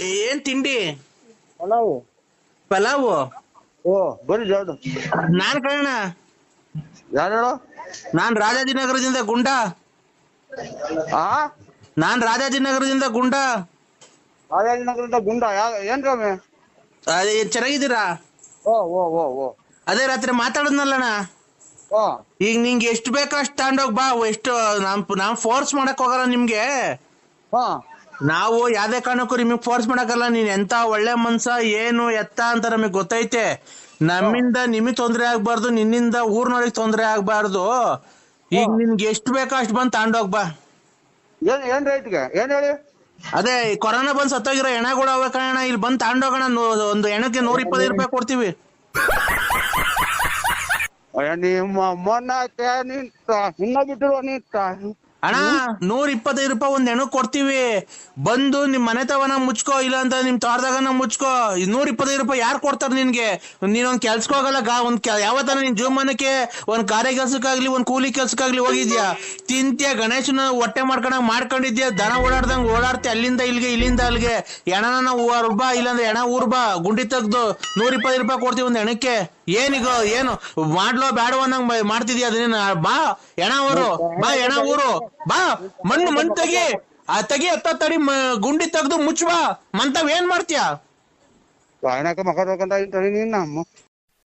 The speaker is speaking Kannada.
ಏನ್ ತಿಂಡಿ? ಪಲಾವು. ಪಲಾವು? ಓ ಬರ್ರಿ ಜಾಡು ನಾನ್ ಕಣ ಯಾರು ಹೇಳು? ನಾನ್ ರಾಜಾಜಿನಗರದಿಂದ ಗುಂಡ. ಆ? ನಾನ್ ರಾಜಾಜಿನಗರದಿಂದ ಗುಂಡ. ರಾಜಾಜಿನಗರದಿಂದ ಗುಂಡ. ಯಾ ಏನ್ ರಮೆ ಅದೇ ಚೆನ್ನಾಗಿದ್ದೀರಾ? ಓ ಓ ಓ ಓ. ಅದೇ ರಾತ್ರಿ ಮಾತಾಡದ್ನಲ್ಲಣ್ಣ. ಓ. ಈಗ ನಿಂಗೆ ಎಷ್ಟು ಬೇಕೋ ಅಷ್ಟು ತಗೊಂಡೋಗ್ ಬಾ. ಎಷ್ಟು ನಾನ್ ನಾನ್ ಫೋರ್ಸ್ ಮಾಡಕ್ ಹೋಗಲ್ಲ ನಿಮ್ಗೆ. ಹಾ. ನಾವು ಯಾವ್ದೇ ಕಾರಣಕ್ಕೂ ನಿಮಗೆ ಫೋರ್ಸ್ ಮಾಡಕ್ಕಲ್ಲ ನೀನ್ ಎಂತ ಒಳ್ಳೆ ಮನ್ಸ ಏನು ಎತ್ತ ಅಂತ ನಮಗೆ ಗೊತ್ತೈತೆ. ನಮ್ಮಿಂದ ನಿಮಗ್ ತೊಂದ್ರೆ ಆಗ್ಬಾರ್ದು ನಿನ್ನಿಂದ ಊರ್ನವ್ರಿಗೆ ತೊಂದ್ರೆ ಆಗ್ಬಾರ್ದು. ಈಗ ನಿನ್ಗೆ ಎಷ್ಟು ಬೇಕೋ ಅಷ್ಟು ಬಂದ್ ತಗೊಂಡೋಗ್ ಬಾ. ಏನ್ ಏನ್ ಹೇಳಿ? ಅದೇ ಈ ಕೊರೋನಾ ಬಂದ್ ಸತ್ತೋಗಿರೋ ಎಣಗಳು ಅವೆ ಕಣ ಇಲ್ಲಿ ಬಂದ್ ತಗೊಂಡೋಗೋಣ ಒಂದು ಎಣಕ್ಕೆ ನೂರ ಇಪ್ಪತ್ತೈದು ರೂಪಾಯಿ ಕೊಡ್ತೀವಿ. ಅಯ್ಯ ನಿಮ್ಮ ಮೊನ್ನ ಇನ್ನ ಬಿಟ್ಟಿರುವ ಅಣ್ಣ ನೂರ ಇಪ್ಪತ್ತೈದು ರೂಪಾಯಿ ಒಂದ್ ಹೆಣ್ಣು ಕೊಡ್ತೀವಿ. ಬಂದು ನಿಮ್ ಮನೆ ತವನ ಮುಚ್ಕೋ ಇಲ್ಲ ಅಂತ ನಿಮ್ ತೋಟದಾಗನ ಮುಚ್ಕೋ. ನೂರ ಇಪ್ಪತ್ತೈದು ರೂಪಾಯಿ ಯಾರು ಕೊಡ್ತಾರ ನಿನ್ಗೆ? ನೀನೊಂದ್ ಕೆಲ್ಸಕ್ಕೆ ಹೋಗಲ್ಲ ಗಾ ಒಂದ್ ಯಾವತ್ತಾನ ನಿನ್ ಜೀವಮಾನಕ್ಕೆ ಒಂದ್ ಕಾರ್ಯ ಕೆಲ್ಸಕ್ಕಾಗ್ಲಿ ಒಂದ್ ಕೂಲಿ ಕೆಲ್ಸಕ್ಕಾಗ್ಲಿ ಹೋಗಿದ್ಯಾ? ತಿಂತ್ಯ ಗಣೇಶನ ಹೊಟ್ಟೆ ಮಾಡ್ಕೊಂಡಂಗ್ ಮಾಡ್ಕೊಂಡಿದ್ಯಾ? ದನ ಓಡಾಡ್ದಂಗ್ ಓಡಾಡ್ತಿ ಅಲ್ಲಿಂದ ಇಲ್ಲಿಗೆ ಇಲ್ಲಿಂದ ಅಲ್ಲಿಗೆ. ಹೆಣನ ಬಾ ಇಲ್ಲಾಂದ್ರೆ ಎಣ ಊರ್ ಬಾ ಗುಂಡಿ ತೆಗ್ದು ನೂರ ಇಪ್ಪತ್ತೈದು ರೂಪಾಯಿ ಕೊಡ್ತೀವಿ ಒಂದ್ ಹೆಣಕ್ಕೆ. ಏನೀಗ ಏನು ಮಾಡ್ಲೋ ಅನ್ನಂಗ್ ಮಾ- ಮಾಡ್ತಿದ್ಯಾ ಅದನ್ನ? ಬಾ ಎಣ ಊರು ಬಾ ಎಣ ಊರು. ಬಾ, ಮಣ್ಣು ಮಣ್ಣು ತೆಗಿ. ಆ, ತೆಗಿ ಹತ್ತ ತಡಿ ಗುಂಡಿ ತೆಗ್ದು ಮುಚ್ಚ ಬಾ. ಮಂತವ್ ಏನ್ ಮಾಡ್ತೀಯ? ಮಗ ತಗೊಂಡ ನಿನ್ನ ನೀನ್ ನಮ್ಮ